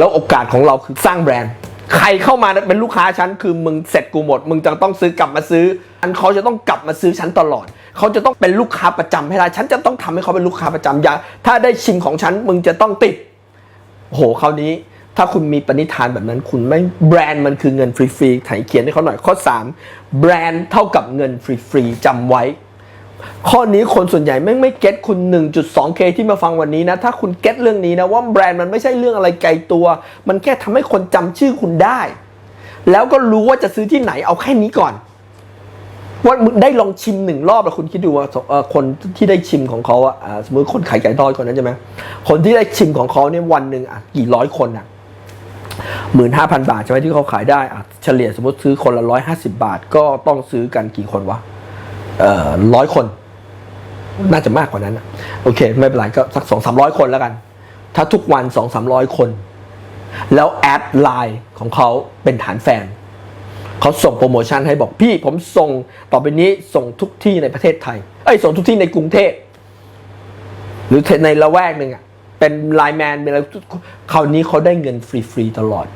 แล้วโอกาสของเราคือสร้างแบรนด์ใครเข้ามาเป็นลูกค้าฉันคือมึงเสร็จกูหมด มึงจะต้องซื้อกลับมาซื้อ อันเขาจะต้องกลับมาซื้อฉันตลอด เขาจะต้องเป็นลูกค้าประจำให้ได้ฉันจะต้องทำให้เขาเป็นลูกค้าประจำอย่าถ้าได้ชิมของฉันมึงจะต้องติดโหคราวนี้ ถ้าคุณมีปณิธานแบบนั้น คุณไม่แบรนด์มันคือเงินฟรีๆไถเขียนให้เขาหน่อยข้อ 3 แบรนด์เท่ากับเงินฟรีๆจำไว้ ข้อนี้คนส่วนใหญ่ไม่ไม่เก็ตคุณ 1.2k ที่มาฟังวันนี้นะ ถ้าคุณเก็ตเรื่องนี้นะว่าแบรนด์มันไม่ใช่เรื่องอะไรไกลตัว มันแค่ทำให้คนจำชื่อคุณได้ แล้วก็รู้ว่าจะซื้อที่ไหนเอาแค่นี้ก่อนว่าได้ลองชิมหนึ่งรอบแล้วคุณคิดดูว่าคนที่ได้ชิมของเขาอะอ่าสมมติคนขายไก่ทอดคนนั้นใช่ไหมคนที่ได้ชิมของเขาเนี่ยวันหนึ่งอะกี่ร้อยคนอะหมื่นห้าพันบาทใช่ไหมที่เขาขายได้อะเฉลี่ยสมมติซื้อคนละร้อยห้าสิบาท ก็ต้องซื้อกันกี่คนวะ ร้อยคน น่าจะมากกว่านั้นโอเค ไม่เป็นไรก็สักสองสามร้อยคนแล้วกัน ถ้าทุกวันสองสามร้อยคน แล้วแอดไลน์ของเขาเป็นฐานแฟนเขาส่งโปรโมชั่นให้บอกพี่ผมส่งต่อไปนี้ส่งทุกที่ในประเทศไทยเอ้ยส่งทุกที่ในกรุงเทพหรือในละแวกหนึ่งอะเป็นไลน์แมนเป็นอะไรคราวนี้เขาได้เงินฟรีๆตลอด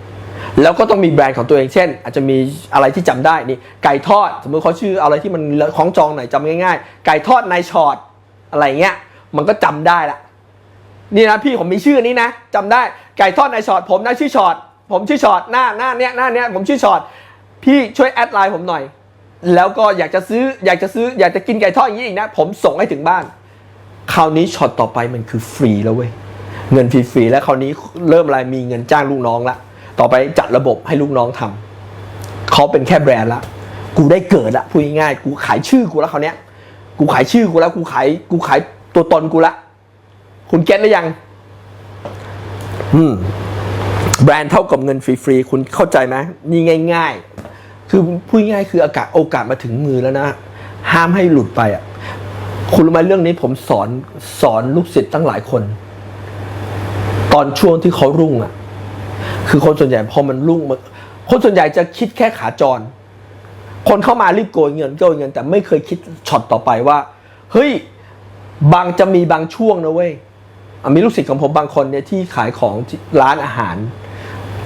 แล้วก็ต้องมีแบรนด์ของตัวเองเช่น อาจจะมีอะไรที่จำได้นี่ไก่ทอด สมมติเขาชื่ออะไรที่มันคล้องจองหน่อยจำง่ายๆ ไก่ทอดนายช็อตอะไรเงี้ยมันก็จำได้ละนี่นะพี่ผมมีชื่อนี้นะจำได้ไก่ทอดนายช็อตผมนะชื่อช็อตผมชื่อช็อตหน้าหน้าเนี้ยหน้าเนี้ยผมชื่อช็อตพี่ช่วยแอดไลน์ผมหน่อย แล้วก็อยากจะซื้ออยากจะซื้ออยากจะกินไก่ทอดอย่างนี้อีกนะ ผมส่งให้ถึงบ้าน คราวนี้ช็อตต่อไปมันคือฟรีแล้วเว้ยเงินฟรีๆแล้วคราวนี้เริ่มอะไรมีเงินจ้างลูกน้องละ ต่อไปจัดระบบให้ลูกน้องทำเขาเป็นแค่แบรนด์ละ กูได้เกิดละพูดง่ายๆกูขายชื่อกูแล้วคราวเนี้ย กูขายชื่อกูแล้วกูขายกูขายตัวตนกูละ คุณเก็ตหรือยัง อืม แบรนด์เท่ากับเงินฟรีๆ คุณเข้าใจไหมนี่ง่าย ๆ คือพูดง่ายๆคืออากาศโอกาสมาถึงมือแล้วนะ ห้ามให้หลุดไปอะ คุณรู้ไหมเรื่องนี้ผมสอนสอนลูกศิษย์ตั้งหลายคน ตอนช่วงที่เขารุ่งอะ คือคนส่วนใหญ่พอมันรุ่งคนส่วนใหญ่จะคิดแค่ขาจร คนเข้ามารีบโกยเงินโกยเงิน แต่ไม่เคยคิดช็อตต่อไปว่า เฮ้ยบางจะมีบางช่วงนะเว้ยมีลูกศิษย์ของผมบางคนเนี่ยที่ขายของร้านอาหาร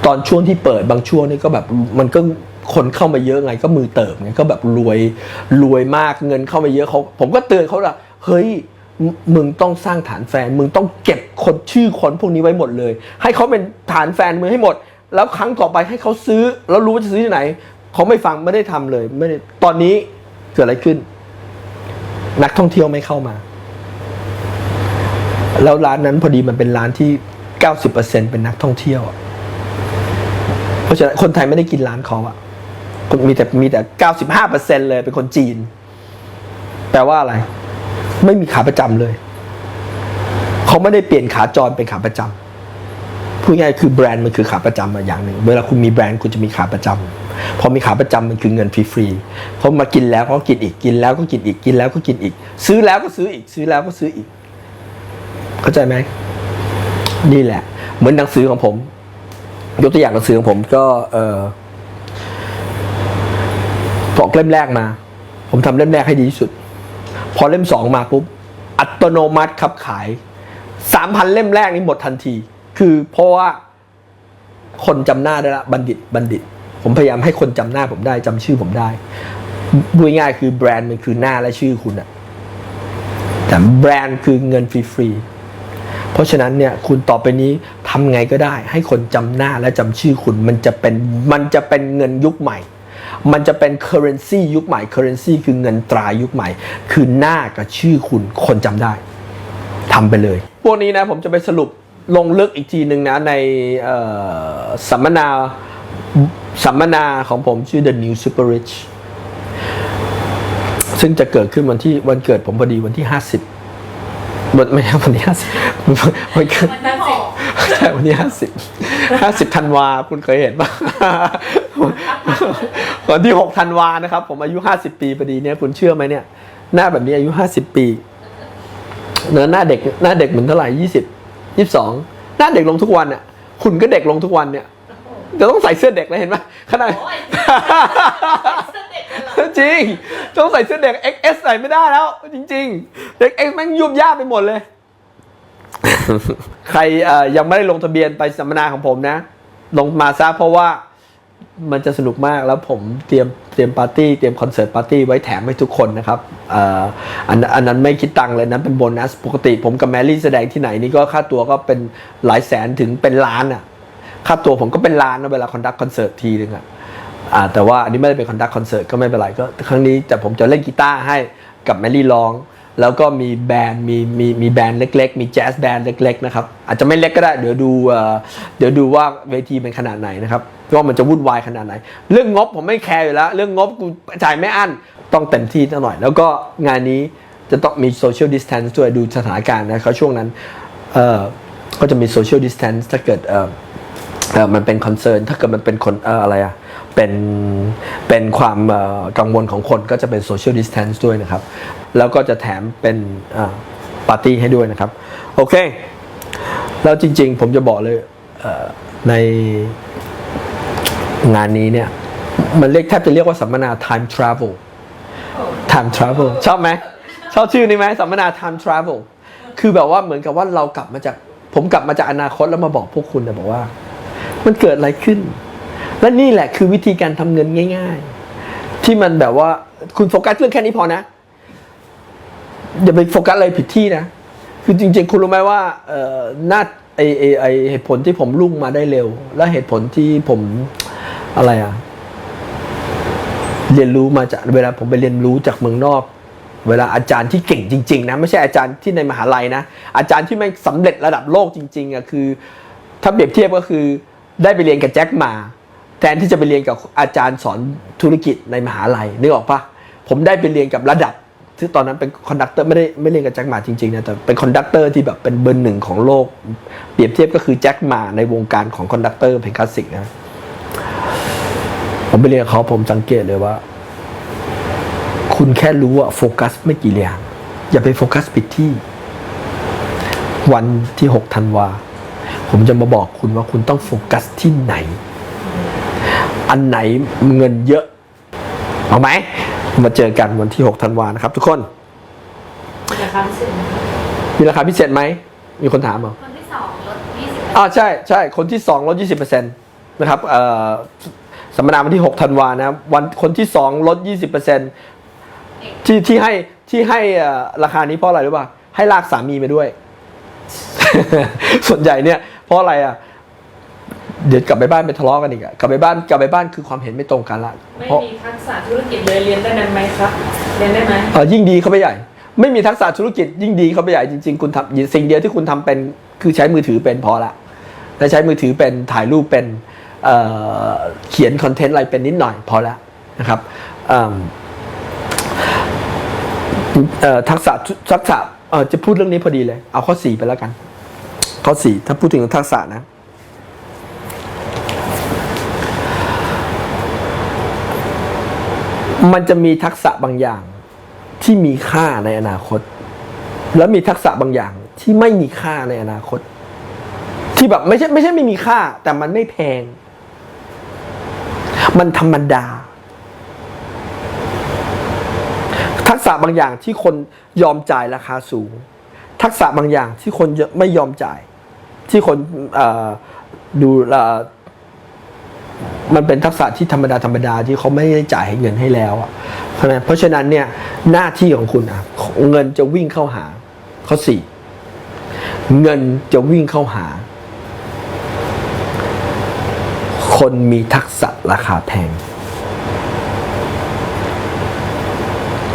ตอนช่วงที่เปิดบางช่วงนี่ก็แบบมันก็คนเข้ามาเยอะไงก็มือเติบไงก็แบบรวยรวยมากเงินเข้ามาเยอะเขาผมก็เตือนเขาละเฮ้ย มึงต้องสร้างฐานแฟน มึงต้องเก็บคนชื่อคนพวกนี้ไว้หมดเลย ให้เขาเป็นฐานแฟนมึงให้หมด แล้วครั้งต่อไปให้เขาซื้อ แล้วรู้ว่าจะซื้อที่ไหน เขาไม่ฟังไม่ได้ทำเลย ไม่ได้ตอนนี้เกิดอะไรขึ้น นักท่องเที่ยวไม่เข้ามา แล้วร้านนั้นพอดีมันเป็นร้านที่ 90%เป็นนักท่องเที่ยวเพราะฉะนั้นคนไทยไม่ได้กินร้านเขาอะมีแต่มีแต่ 95%เลยเป็นคนจีน แปลว่าอะไร ไม่มีขาประจำเลย เขาไม่ได้เปลี่ยนขาจรเป็นขาประจำพูดง่ายคือแบรนด์มันคือขาประจำมาอย่างหนึ่ง เวลาคุณมีแบรนด์คุณจะมีขาประจำพอมีขาประจำมันคือเงินฟรีๆเขามากินแล้วเขาก็กินอีกกินแล้วก็กินอีกกินแล้วก็กินอีก ซื้อแล้วก็ซื้ออีกซื้อแล้วก็ซื้ออีก เข้าใจไหมนี่แหละ เหมือนหนังสือของผม ยกตัวอย่างหนังสือของผมก็ เออออกเล่มแรกมา ผมทำเล่มแรกให้ดีที่สุด พอเล่มสองมาปุ๊บ อัตโนมัติครับขายสามพันเล่มแรกนี้หมดทันที คือเพราะว่าคนจำหน้าได้ละบัณฑิตบัณฑิต ผมพยายามให้คนจำหน้าผมได้จำชื่อผมได้พูดง่ายคือแบรนด์มันคือหน้าและชื่อคุณอะแต่แบรนด์คือเงินฟรีๆ เพราะฉะนั้นเนี่ยคุณต่อไปนี้ทำไงก็ได้ ให้คนจำหน้าและจำชื่อคุณมันจะเป็นมันจะเป็นเงินยุคใหม่ มันจะเป็น currency ยุคใหม่ currency คือเงินตรายุคใหม่ คือหน้ากับชื่อคุณคนจำได้ทำไปเลย พวกนี้นะผมจะไปสรุปลงลึกอีกทีหนึ่งนะ ในสัมมนาสัมมนาของผมชื่อ The New Super Rich ซึ่งจะเกิดขึ้นวันที่วันเกิดผมพอดีวันที่ 50 วันไม่ใช่วันที่50วันเกิดมันจะบอกใช่วันที่ห้าสิบห้าสิบธันวาคุณเคยเห็นปะวันที่หกธันวานะครับ ผมอายุห้าสิบปีพอดีเนี่ยคุณเชื่อไหมเนี่ย หน้าแบบนี้อายุห้าสิบปีเนื้อหน้าเด็กหน้าเด็กเหมือนเท่าไหร่ยี่สิบยี่สิบสองหน้าเด็กลงทุกวันเนี่ยคุณก็เด็กลงทุกวันเนี่ยจะต้องใส่เสื้อเด็กเลยเห็นไหมขนาด จริงต้องใส่เสื้อเด็ก XS ใส่ไม่ได้แล้ว จริง ๆ เด็ก X แม่งยุบย่าไปหมดเลย ใครยังไม่ได้ลงทะเบียนไปสัมมนาของผมนะ ลงมาซะเพราะว่ามันจะสนุกมากแล้วผมเตรียมเตรียมปาร์ตี้เตรียมคอนเสิร์ตปาร์ตี้ไว้แถมให้ทุกคนนะครับอ,อันอันนั้นไม่คิดตังค์เลยนะเป็นโบนัสปกติ ผมกับแมรี่แสดงที่ไหนนี่ก็ค่าตัวก็เป็นหลายแสนถึงเป็นล้านอะ ค่าตัวผมก็เป็นล้านนะเวลาคอนดักคอนเสิร์ตทีนึงอะอ่า แต่ว่าอันนี้ไม่ได้เป็นคอนดักคอนเสิร์ตก็ไม่เป็นไรก็ครั้งนี้แต่ผมจะเล่นกีตาร์ให้กับแมรี่ร้อง แล้วก็มีแบรนด์มีมีมีแบรนด์เล็ก ๆ มีแจ๊สแบรนด์เล็กๆนะครับอาจจะไม่เล็กก็ได้เดี๋ยวดูเดี๋ยวดูว่าเวทีเป็นขนาดไหนนะครับว่ามันจะวุ่นวายขนาดไหน เรื่องงบผมไม่แคร์อยู่แล้ว เรื่องงบกูจ่ายไม่อั้นต้องเต็มที่หน่อย แล้วก็งานนี้จะต้องมีโซเชียลดิส a ทน c ์ด้วยดูสถานการณ์นะเขาช่วงนั้นเออก็จะมีโซเชียลดิส a ทน c ์ถ้าเกิดเออ มันเป็นคอนเซิร์นถ้าเกิดมันเป็นคนอะไรอะเป็นเป็นความกังวลของคนก็จะเป็นโซเชียลดิส a ทน c ์ด้วยนะครับ แล้วก็จะแถมเป็นปาร์ตี้ให้ด้วยนะครับ โอเค แล้วจริงๆ ผมจะบอกเลยในงานนี้เนี่ย มันเรียกแทบจะเรียกว่าสัมมนา time travel time travel ชอบไหมชอบชื่อนี้ไหมสัมมนา time travel คือแบบว่าเหมือนกับว่าเรากลับมาจาก ผมกลับมาจากอนาคตแล้วมาบอกพวกคุณนะบอกว่า มันเกิดอะไรขึ้น และนี่แหละคือวิธีการทำเงินง่าย ๆ ที่มันแบบว่าคุณโฟกัสเรื่องแค่นี้พอนะอย่าไปโฟกัสอะไรผิดที่นะ คือจริง ๆ คุณรู้ไหมว่าเอ่อหน้าไอไอไอเหตุผลที่ผมรุ่งมาได้เร็ว และเหตุผลที่ผมอะไรอะเรียนรู้มาจากเวลาผมไปเรียนรู้จากเมืองนอก เวลาอาจารย์ที่เก่งจริง ๆ นะ ไม่ใช่อาจารย์ที่ในมหาลัยนะ อาจารย์ที่ไม่งสำเร็จระดับโลกจริง ๆอะคือ ถ้าเปรียบเทียบก็คือ ได้ไปเรียนกับแจ็คมา แทนที่จะไปเรียนกับอาจารย์สอนธุรกิจในมหาลัยนึกออกปะผมได้ไปเรียนกับระดับที่ตอนนั้นเป็นคอนดักเตอร์ไม่ได้ไม่เรียนกับแจ็คมาจริงๆนะแต่เป็นคอนดักเตอร์ที่แบบเป็นเบอร์หนึ่งของโลก เปรียบเทียบก็คือแจ็คมาในวงการของคอนดักเตอร์เพลงคลาสสิกนะผมไปเรียนเขาผมสังเกตเลยว่า คุณแค่รู้ว่าโฟกัสไม่กี่อย่าง อย่าไปโฟกัสผิดที่ วันที่ 6 ธันวา ผมจะมาบอกคุณว่าคุณต้องโฟกัสที่ไหน อันไหนเงินเยอะ เอาไหม มาเจอกันวันที่ 6 ธันวานะครับทุกคนราคาพิเศษไหมคะมีราคาพิเศษไหม มีคนถามเหรอ คนที่สองลด20อ่าใช่ใช่คนที่2ลด20%นะครับเอ่อสัมมนาวันที่ 6 ธันวานะวันคนที่ 2 ลด 20%ที่ที่ให้ที่ให้เอ่อราคานี้เพราะอะไรรู้ป่ะให้ลากสามีไปด้วย ส่วนใหญ่เนี่ย เพราะอะไรอะเดี๋ยวกลับไปบ้านไปทะเลาะกันอีกอะกลับไปบ้านกลับไปบ้านคือความเห็นไม่ตรงกันละไม่เพราะมีทักษะธุรกิจเลยเรียนได้นั้นไหมครับ เรียนได้ไหมเออยิ่งดีเข้าไปใหญ่ ไม่มีทักษะธุรกิจยิ่งดีเข้าไปใหญ่จริงๆ คุณทำสิ่งเดียวที่คุณทำเป็นคือใช้มือถือเป็นพอละและใช้มือถือเป็นถ่ายรูปเป็นเอ่อเขียนคอนเทนต์อะไรเป็นนิดหน่อยพอละนะครับเอิ่มเอ่อทักษะทักษะเอ่อจะพูดเรื่องนี้พอดีเลย เอาข้อสี่ไปแล้วกัน ข้อสี่ถ้าพูดถึงทักษะนะมันจะมีทักษะบางอย่างที่มีค่าในอนาคต แล้วมีทักษะบางอย่างที่ไม่มีค่าในอนาคต ที่แบบไม่ใช่ไม่ใช่ไม่มีค่า แต่มันไม่แพง มันธรรมดา ทักษะบางอย่างที่คนยอมจ่ายราคาสูง ทักษะบางอย่างที่คนไม่ยอมจ่าย ที่คนดูมันเป็นทักษะที่ธรรมดาธรรมดาที่เขาไม่ได้จ่ายให้เงินให้แล้วอะเพราะฉะนั้นเพราะฉะนั้นเนี่ยหน้าที่ของคุณอะเงินจะวิ่งเข้าหาข้อสี่เงินจะวิ่งเข้าหา คนมีทักษะราคาแพง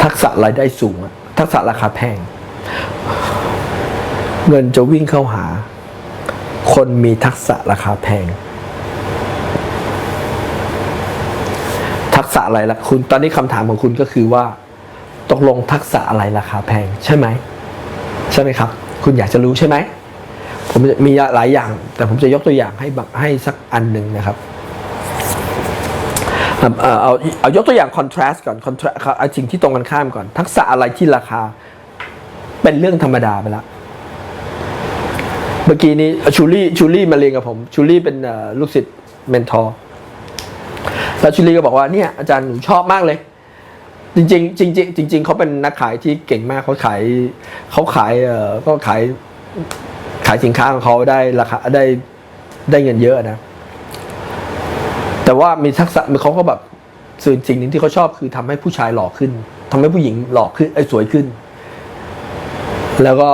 ทักษะรายได้สูง ทักษะราคาแพง เงินจะวิ่งเข้าหา คนมีทักษะราคาแพง ทักษะอะไรล่ะคุณ ตอนนี้คำถามของคุณก็คือว่า ตกลงทักษะอะไรราคาแพงใช่ไหม ใช่ไหมครับ คุณอยากจะรู้ใช่ไหม ผมมีหลายอย่าง แต่ผมจะยกตัวอย่างให้ให้สักอันหนึ่งนะครับเอาเอาเอายกตัวอย่าง contrast ก่อน contrast เอาสิ่งที่ตรงกันข้ามก่อน ทักษะอะไรที่ราคา เป็นเรื่องธรรมดาไปแล้ว เมื่อกี้นี้ชูลี่ชูลี่มาเรียนกับผมชูลี่เป็นลูกศิษย์เมนทอร์แล้วชิลลี่ก็บอกว่าเนี่ยอาจารย์หนูชอบมากเลย จริงๆจริงๆจริง ๆเขาเป็นนักขายที่เก่งมากเขาขายเขาขายเออก็ขายขายสินค้าของเขาได้ราคาได้ได้เงินเยอะนะ แต่ว่ามีทักษะเขาก็แบบส่วนสิ่งหนึ่งที่เขาชอบคือทำให้ผู้ชายหล่อขึ้นทำให้ผู้หญิงหล่อขึ้นไอ้สวยขึ้น แล้วก็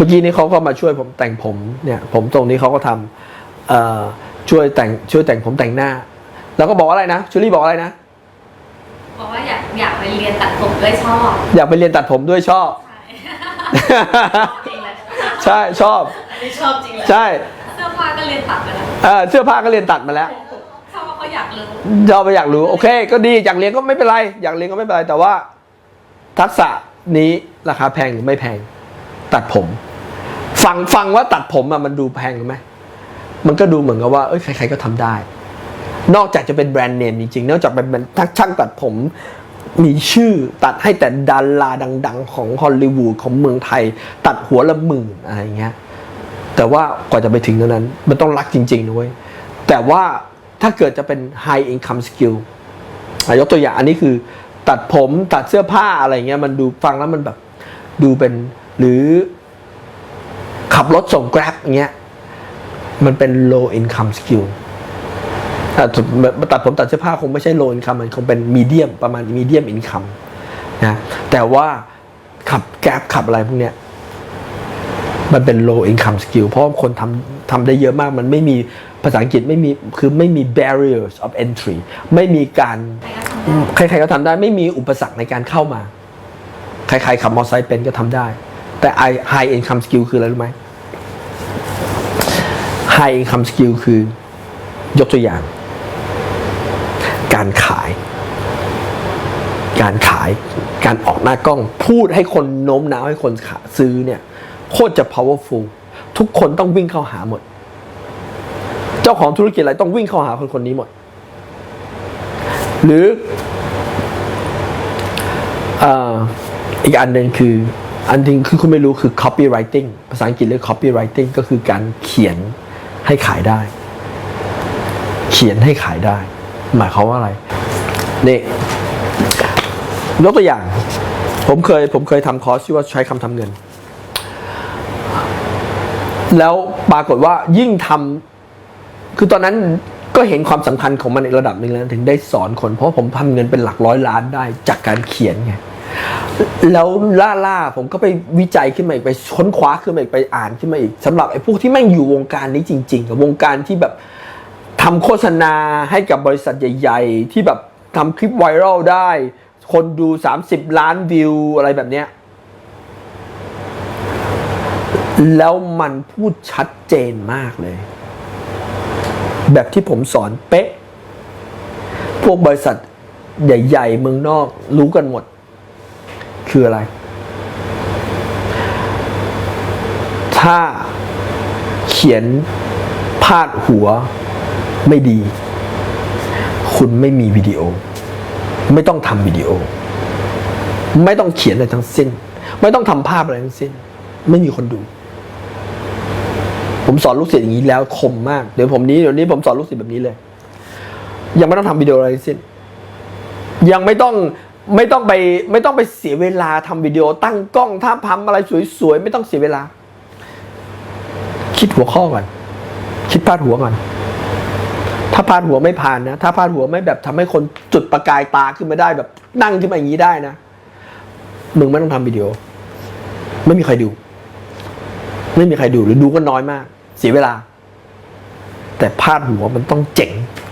มื่อกี้นี้เขาก็มาช่วยผมแต่งผมเนี่ยผมตรงนี้เขาก็ทำเอ่อช่วยแต่งช่วยแต่งผมแต่งหน้า แล้วก็บอกว่าอะไรนะชูรี่บอกอะไรนะบอกว่าอยากอยากไปเรียนตัดผมด้วยชอบ อยากไปเรียนตัดผมด้วยชอบ ใช่จริงเลยใช่ชอบอันนี้ชอบจริงเลยใช่เสื้อผ้าก็เรียนตัดไปแล้วเออเสื้อผ้าก็เรียนตัดมาแล้วชอบว่าเขาอยากรู้เราไปอยากรู้โอเค ก็ดีอยากเรียนก็ไม่เป็นไร อยากเรียนก็ไม่เป็นไรแต่ว่า ทักษะนี้ราคาแพงหรือไม่แพง ตัดผม ฟังฟังว่าตัดผมอะมันดูแพงไหมมันก็ดูเหมือนกับว่าเอ้ยใครๆก็ทำได้ นอกจากจะเป็นแบรนด์เนมจริงๆนอกจากเป็นช่างตัดผมมีชื่อตัดให้แต่ดาราดัง ๆ ของฮอลลีวูดของเมืองไทย ตัดหัวละหมื่นอะไรเงี้ยแต่ว่ากว่าจะไปถึงตรงนั้น มันต้องรักจริงๆนะเว้ยแต่ว่าถ้าเกิดจะเป็น high income skill ยกตัวอย่างอันนี้คือ ตัดผมตัดเสื้อผ้าอะไรเงี้ยมันดูฟังแล้วมันแบบดูเป็นหรือ ขับรถส่ง Grab อย่างเงี้ยมันเป็น low income skill ตัดผมตัดเสื้อผ้าคงไม่ใช่ low income มันคงเป็น medium ประมาณ medium income นะแต่ว่าขับ Grab ขับอะไรพวกเนี้ยมันเป็น low income skill เพราะคนทำทำได้เยอะมากมันไม่มีภาษาอังกฤษไม่มีคือไม่มี barriers of entry ไม่มีการใครๆก็ทำได้ไม่มีอุปสรรคในการเข้ามา ใครๆขับมอเตอร์ไซค์เป็นก็ทำได้ แต่ high income skill คืออะไรรู้ไหม high income skill คือยกตัวอย่าง การขาย การขาย การออกหน้ากล้อง พูดให้คนโน้มน้าวให้คนซื้อเนี่ยโคตรจะ powerful ทุกคนต้องวิ่งเข้าหาหมด เจ้าของธุรกิจอะไรต้องวิ่งเข้าหาคนคนนี้หมด หรืออออีกอันหนึ่งคือ อันหนึงคือคุณไม่รู้คือ copywriting ภาษาอังกฤษเรียก copywriting ก็คือการเขียนให้ขายได้ เขียนให้ขายได้ หมายความว่าอะไรนี่ยกตัวอย่าง ผมเคยผมเคยทำคอร์สที่ว่าใช้คำทำเงิน แล้วปรากฏว่ายิ่งทำคือตอนนั้นก็เห็นความสำคัญของมันในระดับหนึ่งแล้วถึงได้สอนคน เพราะผมทำเงินเป็นหลักร้อยล้านได้จากการเขียนไง แล้วล่าล่าผมก็ไปวิจัยขึ้นมาอีกไปค้นคว้าขึ้นมาอีกไปอ่านขึ้นมาอีกสำหรับไอ้พวกที่แม่งอยู่วงการนี้จริง ๆ กับวงการที่แบบทำโฆษณาให้กับบริษัทใหญ่ ๆ ที่แบบทำคลิปไวรัลได้ คนดู 30 ล้านวิวอะไรแบบเนี้ยแล้วมันพูดชัดเจนมากเลย แบบที่ผมสอนเป๊ะ พวกบริษัทใหญ่ ๆ เมืองนอกรู้กันหมด คืออะไร ถ้าเขียนพาดหัวไม่ดี คุณไม่มีวิดีโอ ไม่ต้องทำวิดีโอ ไม่ต้องเขียนอะไรทั้งสิ้น ไม่ต้องทำภาพอะไรทั้งสิ้น ไม่มีคนดู ผมสอนลูกศิษย์อย่างนี้แล้วคมมากเดี๋ยวผมนี้เดี๋ยวนี้ผมสอนลูกศิษย์แบบนี้เลย ยังไม่ต้องทำวิดีโออะไรทั้งสิ้น ยังไม่ต้อง ไม่ต้องไปไม่ต้องไปเสียเวลาทำวิดีโอตั้งกล้องท่าพำอะไรสวยๆ ไม่ต้องเสียเวลา คิดหัวข้อก่อน คิดพาดหัวก่อน ถ้าพาดหัวไม่ผ่านนะ ถ้าพาดหัวไม่แบบทำให้คนจุดประกายตาขึ้นมาได้แบบนั่งขึ้นมาอย่างนี้ได้นะ มึงไม่ต้องทำวิดีโอ ไม่มีใครดู ไม่มีใครดูหรือดูก็น้อยมาก เสียเวลา แต่พาดหัวมันต้องเจ๋ง